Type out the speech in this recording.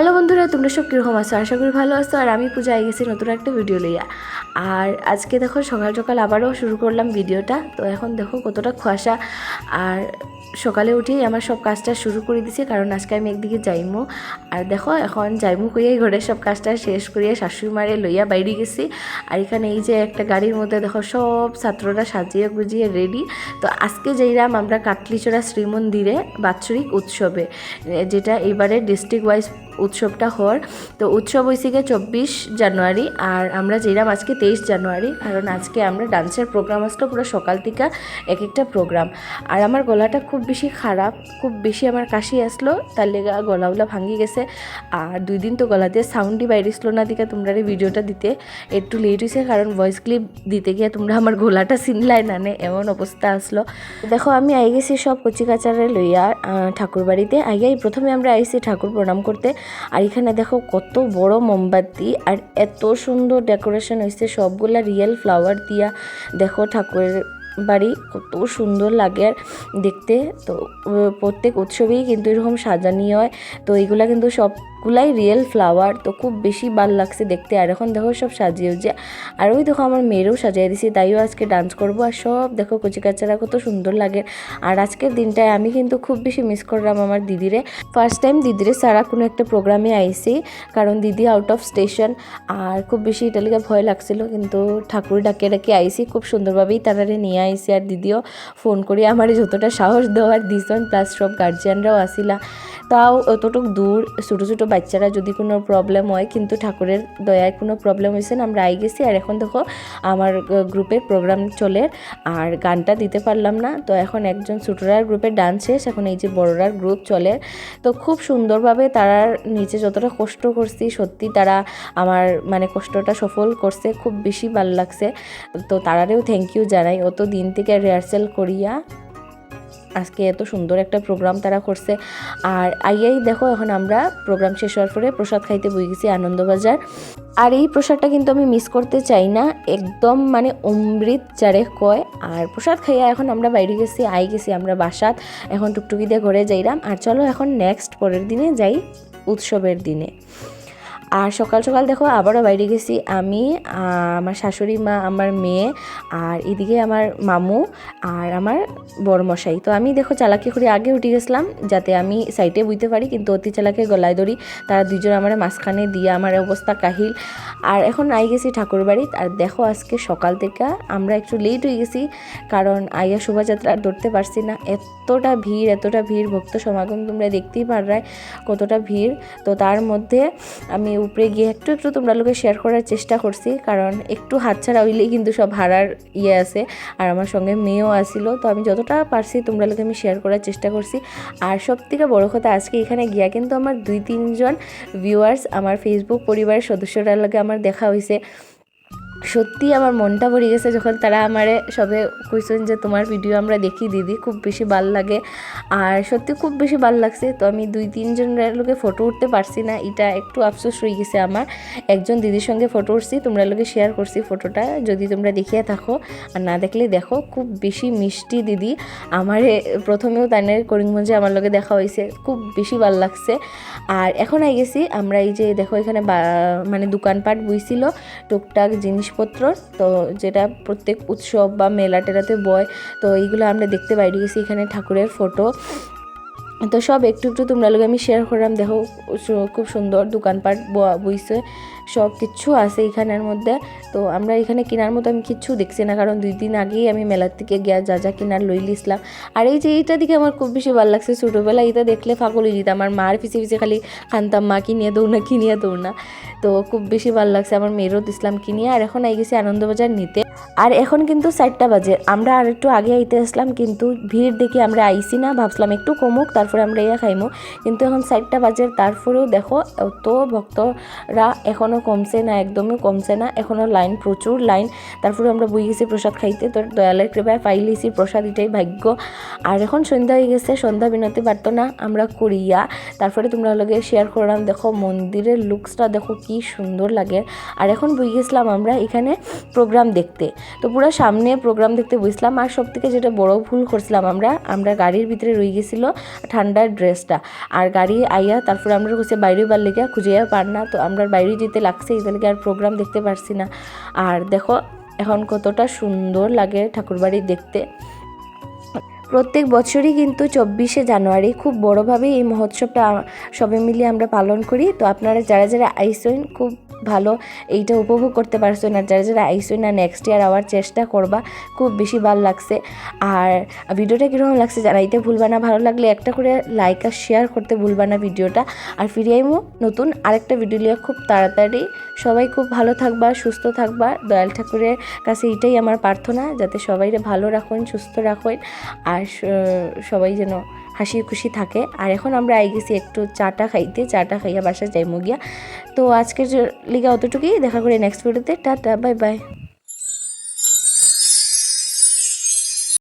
Hello বন্ধুরা, তোমরা সব কীরকম আছো? আশা করি ভালো আছো, আর আমি পূজা আই গেছি নতুন একটা ভিডিও লইয়া আর আজকে দেখো, সকাল সকাল আবারও শুরু করলাম ভিডিওটা তো এখন দেখো কতটা কুয়াশা। আর সকালে উঠেই আমার সব কাজটা শুরু করে দিছি কারণ আজকে আমি একদিকে যাইমু। আর দেখো, এখন যাইমু কইয়াই ঘরের সব কাজটা শেষ করিয়া শাশুড়ি মারে লইয়া বাইরে গেছি। আর এখানে এই যে একটা গাড়ির মধ্যে দেখো, সব ছাত্ররা সাজিয়ে গুজিয়ে রেডি তো আজকে যাইরাম আমরা কাটলিচড়া শ্রীমন্দিরে বাৎসরিক উৎসবে, যেটা এবারে ডিস্ট্রিক্ট ওয়াইজ উৎসবটা হওয়ার। তো উৎসব হয়েছে গিয়ে চব্বিশ জানুয়ারি আর আমরা যেরাম আজকে তেইশ জানুয়ারি, কারণ আজকে আমরা ডান্সের প্রোগ্রাম আসলো পুরো সকাল থেকে এক একটা প্রোগ্রাম। আর আমার গলাটা খুব বেশি খারাপ, খুব বেশি আমার কাশি আসলো, তার লেগে গলাগুলা ভাঙি গেছে। আর দুই দিন তো গলা দিয়ে সাউন্ডই বাইরেছিল না দিকে তোমরা এই ভিডিওটা দিতে। একটু লেট হয়েছে কারণ ভয়েস ক্লিপ দিতে গিয়ে তোমরা আমার গলাটা চিনলাই না নে, এমন অবস্থা আসলো। দেখো আমি আই গেছি সব কচি কাচারে লইয়া ঠাকুর বাড়িতে আইয়াই প্রথমে আমরা আইছি ঠাকুর প্রণাম করতে। আর এখানে দেখো কত বড় মোমবাতি আর এত সুন্দর ডেকোরেশন হয়েছে। সবগুলা রিয়েল ফ্লাওয়ার দিয়া দেখো ঠাকুরের বাড়ি, কত সুন্দর লাগে আর দেখতে। তো প্রত্যেক উৎসবেই কিন্তু এরকম সাজানি হয়। তো এইগুলা কিন্তু সবগুলাই রিয়েল ফ্লাওয়ার তো খুব বেশি ভালো লাগছে দেখতে। আর এখন দেখো সব সাজিয়ে উজে আর ওই দেখো আমার মেয়েরও সাজিয়ে দিছি, তাইও আজকে ডান্স করব। আর সব দেখো কচি কাচারা কত সুন্দর লাগে। আর আজকের দিনটায় আমি কিন্তু খুব বেশি মিস করলাম আমার দিদিরে। ফার্স্ট টাইম দিদিরে সারা কোনো একটা প্রোগ্রামে আইসি কারণ দিদি আউট অফ স্টেশন আর খুব বেশি ইটালিকা ভয় লাগছিল, কিন্তু ঠাকুর ডাকে ডাকে আইসি খুব সুন্দরভাবেই তারারে নিয়ে আইসি আর দিদিও ফোন করে আমার যতটা সাহস দেওয়ার দিছেন প্লাস সব গার্জিয়ানরাও আসিলা। তাও অতটুক দূর, ছোটো ছোটো বাচ্চারা যদি কোনো প্রবলেম হয়, কিন্তু ঠাকুরের দয়ায় কোনো প্রবলেম হয়েছে না, আমরা আই গেছি। আর এখন দেখো, আমার গ্রুপের প্রোগ্রাম চলে, আর গানটা দিতে পারলাম না। তো এখন একজন ছোটরার গ্রুপের ডান্স শেষ, এখন এই যে বড়রার গ্রুপ চলে। তো খুব সুন্দরভাবে তারা নিচে যতটা কষ্ট করছি, সত্যি তারা আমার মানে কষ্টটা সফল করছে, খুব বেশি ভালো লাগছে। তো তারারেও থ্যাংক ইউ জানাই। অত দিন থেকে রিহার্সেল করিয়া আজকে এত সুন্দর একটা প্রোগ্রাম তারা করছে। আর আইয়াই দেখো, এখন আমরা প্রোগ্রাম শেষ হওয়ার পরে প্রসাদ খাইতে বই গেছি আনন্দবাজার। আর এই প্রসাদটা কিন্তু আমি মিস করতে চাই না, একদম মানে অমৃত যারে কয়। আর প্রসাদ খাইয়া এখন আমরা বাইরে গেছি, আই গেছি আমরা বাসাত। এখন টুকটুকি দিয়ে ঘরে যাইরাম। আর চলো এখন নেক্সট পরের দিনে যাই উৎসবের দিনে। আর সকাল সকাল দেখো, আবারও বাইরে গেছি আমি আমার শাশুড়ি মা, আমার মেয়ে আর এদিকে আমার মামু আর আমার বড়মশাই। তো আমি দেখো চালাকি করে আগে উঠে গেছিলাম যাতে আমি সাইডে বুঝতে পারি, কিন্তু অতি চালাকে গলায় ধরি তারা দুজন আমার মাঝখানে দিয়ে আমার অবস্থা কাহিল। আর এখন আই গেছি ঠাকুর বাড়িতে। আর দেখো আজকে সকাল থেকে আমরা একটু লেট হয়ে গেছি, কারণ আইয়া শোভাযাত্রা আর ধরতে পারছি না। এতটা ভিড় এতটা ভিড়, ভক্ত সমাগম তোমরা দেখতেই পাররাই কতটা ভিড়। তো তার মধ্যে আমি উপরে গিয়ে একটু একটু তোমরা লোকে শেয়ার করার চেষ্টা করছি, কারণ একটু হাত ছাড়া হইলেই কিন্তু সব হারার ইয়ে আছে। আর আমার সঙ্গে মেয়েও আসিল তো আমি যতটা পারছি তোমরা লোকে আমি শেয়ার করার চেষ্টা করছি। আর সব থেকে বড়ো কথা, আজকে এখানে গিয়া কিন্তু আমার দুই তিনজন ভিউয়ার্স আমার ফেসবুক পরিবারের সদস্যরা লোকে আমার দেখা হয়েছে সত্যি আমার মনটা ভরে গেছে যখন তারা আমারে সবে কইছেন যে, তোমার ভিডিও আমরা দেখি, দিদি, খুব বেশি ভালো লাগে। আর সত্যি খুব বেশি ভালো লাগছে। তো আমি দুই তিনজন লোকে ফটো উঠতে পারছি না। এটা একটু আফসোস হয়ে গেছে আমার। একজন দিদির সঙ্গে ফটো উঠছি, তোমরা লোকে শেয়ার করছি ফটোটা যদি তোমরা দেখিয়ে থাকো আর না দেখলে দেখো, খুব বেশি মিষ্টি দিদি। আমার প্রথমেও তানের করিমগঞ্জে আমার লোকে দেখা হয়েছে। খুব বেশি ভালো লাগছে। আর এখন আই গেছি, আমরা এই যে দেখো এখানে মানে দোকানপাট বইছিল, টুকটাক জিনিসপত্র, তো যেটা প্রত্যেক উৎসব বা মেলা টেলাতে বয়, তো এইগুলো আমরা দেখতে বাইরে গেছি এখানে ঠাকুরের ফটো তো সব একটু একটু তোমরা লোক আমি শেয়ার করলাম। দেখো খুব সুন্দর, দোকানপাট বইছে। সব কিছু আছে এখানের মধ্যে। তো আমরা এখানে কেনার মতো আমি কিচ্ছু দেখছি না, কারণ দুই দিন আগেই আমি মেলার থেকে গিয়া যা যা কেনার লই লিসলাম। আর এই যে এইটা দিকে আমার খুব বেশি ভালো লাগছে ছোটোবেলায় এটা দেখলে ফাঁকল হয়ে যেতাম। আমার মার পিছিয়ে পিছিয়ে খালি খানতাম, মা কিনিয়ে দৌড় না কিনিয়ে দৌড় না? তো খুব বেশি ভালো লাগছে আমার মেয়েরও দিসলাম কিনিয়ে আর এখন আই গেছি আনন্দবাজার নিতে। আর এখন কিন্তু চারটা বাজে, আমরা আর একটু আগে আইতে আসলাম, কিন্তু ভিড় দেখে আমরা আইসি না, ভাবছিলাম একটু কমুক, তারপরে আমরা ইয়া খাইমো। কিন্তু এখন চারটা বাজে, তারপরেও দেখো, অত ভক্তরা এখনও এখনও কমছে না, একদমই কমছে না এখনও লাইন, প্রচুর লাইন। তারপরে আমরা বই গেছি প্রসাদ খাইতে তো দয়ালের কৃপায় পাইলেছি প্রসাদ, এটাই ভাগ্য। আর এখন সন্ধ্যা হয়ে গেছে, সন্ধ্যা বিনতি পারতো না, আমরা করিয়া, তারপরে তোমরা লগে শেয়ার করলাম, দেখো মন্দিরের লুকসটা দেখো কি সুন্দর লাগে। আর এখন বই গেছিলাম আমরা এখানে প্রোগ্রাম দেখতে। তো পুরো সামনে প্রোগ্রাম দেখতে বসলাম আর সব থেকে যেটা বড় ভুল করছিলাম আমরা আমরা গাড়ির ভিতরে রয়ে গেছিল ঠান্ডার ড্রেসটা আর গাড়ি আইয়া তারপরে আমরা হচ্ছে বাইরে বার লেগে খুঁজিয়া পার না, তো আমরা বাইরে যেতে লাগছে এদেরকে আর প্রোগ্রাম দেখতে পারছি না। আর দেখো, এখন কতটা সুন্দর লাগে ঠাকুরবাড়ি দেখতে। প্রত্যেক বছরই কিন্তু চব্বিশে জানুয়ারি খুব বড়োভাবে এই মহোৎসবটা সবাই মিলিয়ে আমরা পালন করি। তো আপনারা যারা যারা আইসেন, খুব ভালো এইটা উপভোগ করতে পারছেন না। যারা যারা আইসেন না নেক্সট ইয়ার আবার চেষ্টা করবা, খুব বেশি ভালো লাগছে। আর ভিডিওটা কীরকম লাগছে জানাইতে ভুলবা না। ভালো লাগলে একটা করে লাইক আর শেয়ার করতে ভুলবা না ভিডিওটা। আর ফিরে আইমো নতুন আরেকটা ভিডিও নিয়ে খুব তাড়াতাড়ি। সবাই খুব ভালো থাকবা, সুস্থ থাকবা। দয়াল ঠাকুরের কাছে এটাই আমার প্রার্থনা, যাতে সবাইরে ভালো রাখুন, সুস্থ রাখুন। আর সবাই যেন হাসি খুশি থাকে। আর এখন আমরা আই গেছি একটু চাটা খাইতে, চাটা খাইয়া বাসায় যাইমো গিয়া। তো আজকের লিগা অতটুকুই। দেখা করি নেক্সট ভিডিওতে টাটা বাই বাই